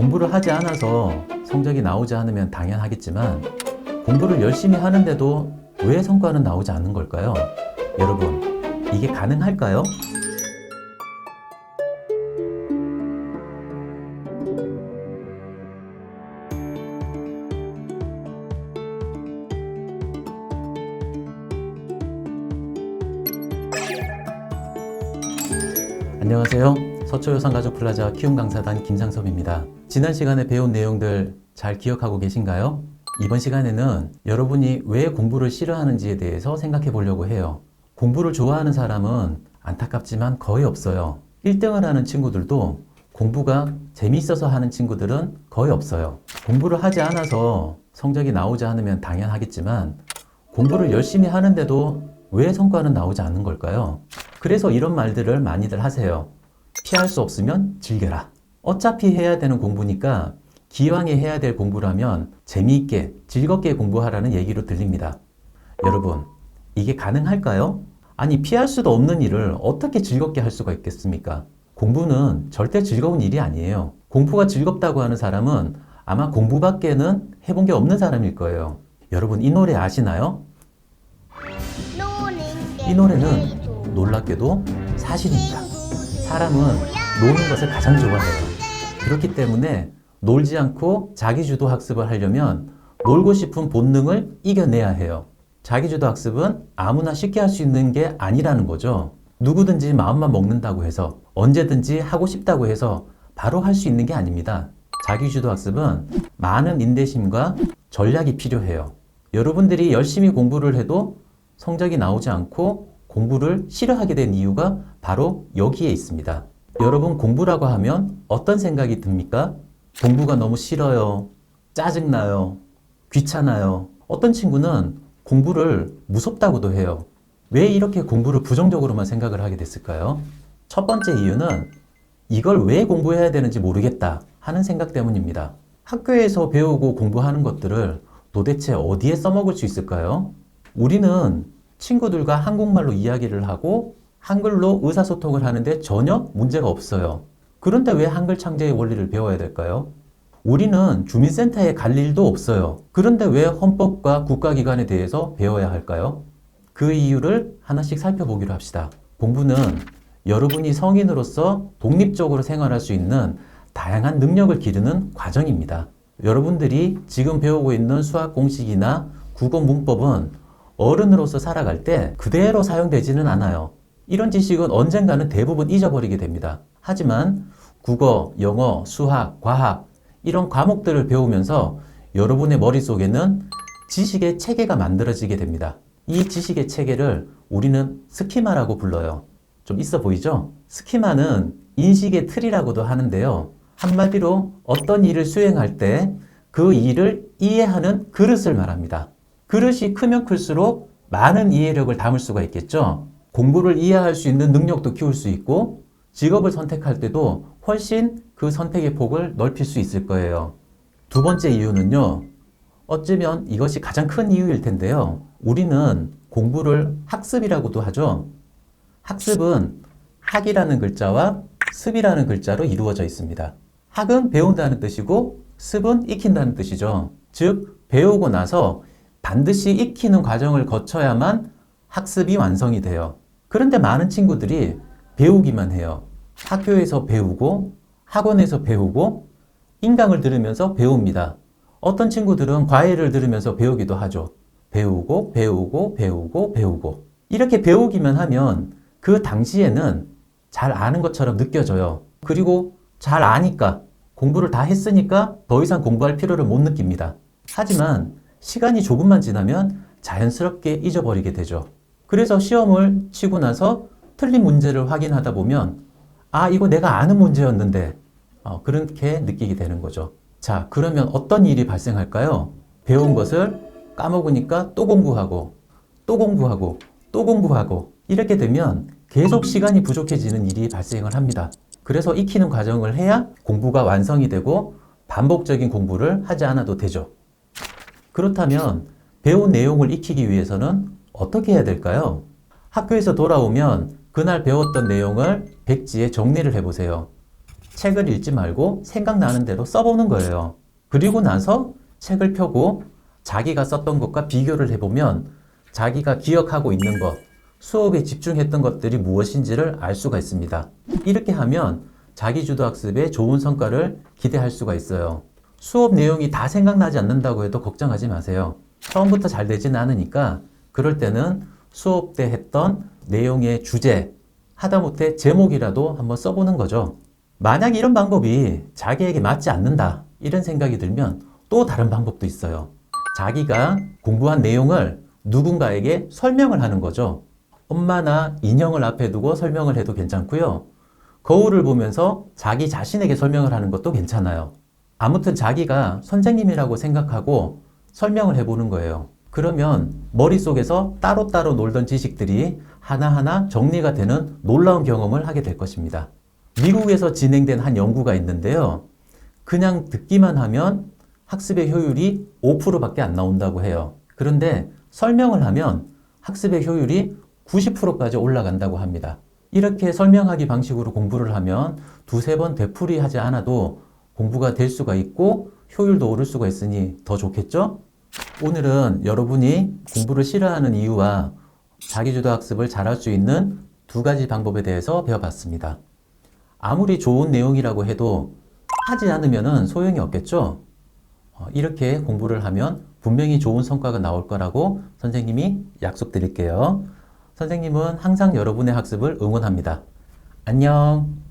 공부를 하지 않아서 성적이 나오지 않으면 당연하겠지만 공부를 열심히 하는데도 왜 성과는 나오지 않는 걸까요? 여러분, 이게 가능할까요? 안녕하세요. 서초여성가족플라자 키움 강사단 김상섭입니다. 지난 시간에 배운 내용들 잘 기억하고 계신가요? 이번 시간에는 여러분이 왜 공부를 싫어하는지에 대해서 생각해 보려고 해요. 공부를 좋아하는 사람은 안타깝지만 거의 없어요. 1등을 하는 친구들도 공부가 재미있어서 하는 친구들은 거의 없어요. 공부를 하지 않아서 성적이 나오지 않으면 당연하겠지만 공부를 열심히 하는데도 왜 성과는 나오지 않는 걸까요? 그래서 이런 말들을 많이들 하세요. 피할 수 없으면 즐겨라. 어차피 해야 되는 공부니까 기왕에 해야 될 공부라면 재미있게 즐겁게 공부하라는 얘기로 들립니다. 여러분, 이게 가능할까요? 아니, 피할 수도 없는 일을 어떻게 즐겁게 할 수가 있겠습니까? 공부는 절대 즐거운 일이 아니에요. 공부가 즐겁다고 하는 사람은 아마 공부밖에는 해본 게 없는 사람일 거예요. 여러분, 이 노래 아시나요? 이 노래는 놀랍게도 사실입니다. 사람은 노는 것을 가장 좋아해요. 그렇기 때문에 놀지 않고 자기주도 학습을 하려면 놀고 싶은 본능을 이겨내야 해요. 자기주도 학습은 아무나 쉽게 할 수 있는 게 아니라는 거죠. 누구든지 마음만 먹는다고 해서 언제든지 하고 싶다고 해서 바로 할 수 있는 게 아닙니다. 자기주도 학습은 많은 인내심과 전략이 필요해요. 여러분들이 열심히 공부를 해도 성적이 나오지 않고 공부를 싫어하게 된 이유가 바로 여기에 있습니다. 여러분 공부라고 하면 어떤 생각이 듭니까? 공부가 너무 싫어요. 짜증나요. 귀찮아요. 어떤 친구는 공부를 무섭다고도 해요. 왜 이렇게 공부를 부정적으로만 생각을 하게 됐을까요? 첫 번째 이유는 이걸 왜 공부해야 되는지 모르겠다 하는 생각 때문입니다. 학교에서 배우고 공부하는 것들을 도대체 어디에 써먹을 수 있을까요? 우리는 친구들과 한국말로 이야기를 하고 한글로 의사소통을 하는데 전혀 문제가 없어요. 그런데 왜 한글 창제의 원리를 배워야 될까요? 우리는 주민센터에 갈 일도 없어요. 그런데 왜 헌법과 국가기관에 대해서 배워야 할까요? 그 이유를 하나씩 살펴보기로 합시다. 공부는 여러분이 성인으로서 독립적으로 생활할 수 있는 다양한 능력을 기르는 과정입니다. 여러분들이 지금 배우고 있는 수학 공식이나 국어 문법은 어른으로서 살아갈 때 그대로 사용되지는 않아요. 이런 지식은 언젠가는 대부분 잊어버리게 됩니다. 하지만 국어, 영어, 수학, 과학 이런 과목들을 배우면서 여러분의 머릿속에는 지식의 체계가 만들어지게 됩니다. 이 지식의 체계를 우리는 스키마라고 불러요. 좀 있어 보이죠? 스키마는 인식의 틀이라고도 하는데요. 한마디로 어떤 일을 수행할 때 그 일을 이해하는 그릇을 말합니다. 그릇이 크면 클수록 많은 이해력을 담을 수가 있겠죠. 공부를 이해할 수 있는 능력도 키울 수 있고 직업을 선택할 때도 훨씬 그 선택의 폭을 넓힐 수 있을 거예요. 두 번째 이유는요. 어쩌면 이것이 가장 큰 이유일 텐데요. 우리는 공부를 학습이라고도 하죠. 학습은 학이라는 글자와 습이라는 글자로 이루어져 있습니다. 학은 배운다는 뜻이고 습은 익힌다는 뜻이죠. 즉, 배우고 나서 반드시 익히는 과정을 거쳐야만 학습이 완성이 돼요. 그런데 많은 친구들이 배우기만 해요. 학교에서 배우고, 학원에서 배우고, 인강을 들으면서 배웁니다. 어떤 친구들은 과외를 들으면서 배우기도 하죠. 배우고, 배우고, 배우고, 배우고. 이렇게 배우기만 하면 그 당시에는 잘 아는 것처럼 느껴져요. 그리고 잘 아니까, 공부를 다 했으니까 더 이상 공부할 필요를 못 느낍니다. 하지만 시간이 조금만 지나면 자연스럽게 잊어버리게 되죠. 그래서 시험을 치고 나서 틀린 문제를 확인하다 보면 아, 이거 내가 아는 문제였는데 어, 그렇게 느끼게 되는 거죠. 자, 그러면 어떤 일이 발생할까요? 배운 것을 까먹으니까 또 공부하고 또 공부하고 또 공부하고 이렇게 되면 계속 시간이 부족해지는 일이 발생을 합니다. 그래서 익히는 과정을 해야 공부가 완성이 되고 반복적인 공부를 하지 않아도 되죠. 그렇다면 배운 내용을 익히기 위해서는 어떻게 해야 될까요? 학교에서 돌아오면 그날 배웠던 내용을 백지에 정리를 해보세요. 책을 읽지 말고 생각나는 대로 써보는 거예요. 그리고 나서 책을 펴고 자기가 썼던 것과 비교를 해보면 자기가 기억하고 있는 것, 수업에 집중했던 것들이 무엇인지를 알 수가 있습니다. 이렇게 하면 자기주도 학습에 좋은 성과를 기대할 수가 있어요. 수업 내용이 다 생각나지 않는다고 해도 걱정하지 마세요. 처음부터 잘 되지는 않으니까 그럴 때는 수업 때 했던 내용의 주제, 하다못해 제목이라도 한번 써보는 거죠. 만약 이런 방법이 자기에게 맞지 않는다, 이런 생각이 들면 또 다른 방법도 있어요. 자기가 공부한 내용을 누군가에게 설명을 하는 거죠. 엄마나 인형을 앞에 두고 설명을 해도 괜찮고요. 거울을 보면서 자기 자신에게 설명을 하는 것도 괜찮아요. 아무튼 자기가 선생님이라고 생각하고 설명을 해보는 거예요. 그러면 머릿속에서 따로따로 놀던 지식들이 하나하나 정리가 되는 놀라운 경험을 하게 될 것입니다. 미국에서 진행된 한 연구가 있는데요. 그냥 듣기만 하면 학습의 효율이 5%밖에 안 나온다고 해요. 그런데 설명을 하면 학습의 효율이 90%까지 올라간다고 합니다. 이렇게 설명하기 방식으로 공부를 하면 두세 번 되풀이 하지 않아도 공부가 될 수가 있고 효율도 오를 수가 있으니 더 좋겠죠? 오늘은 여러분이 공부를 싫어하는 이유와 자기주도 학습을 잘할 수 있는 두 가지 방법에 대해서 배워봤습니다. 아무리 좋은 내용이라고 해도 하지 않으면 소용이 없겠죠? 어, 이렇게 공부를 하면 분명히 좋은 성과가 나올 거라고 선생님이 약속드릴게요. 선생님은 항상 여러분의 학습을 응원합니다. 안녕!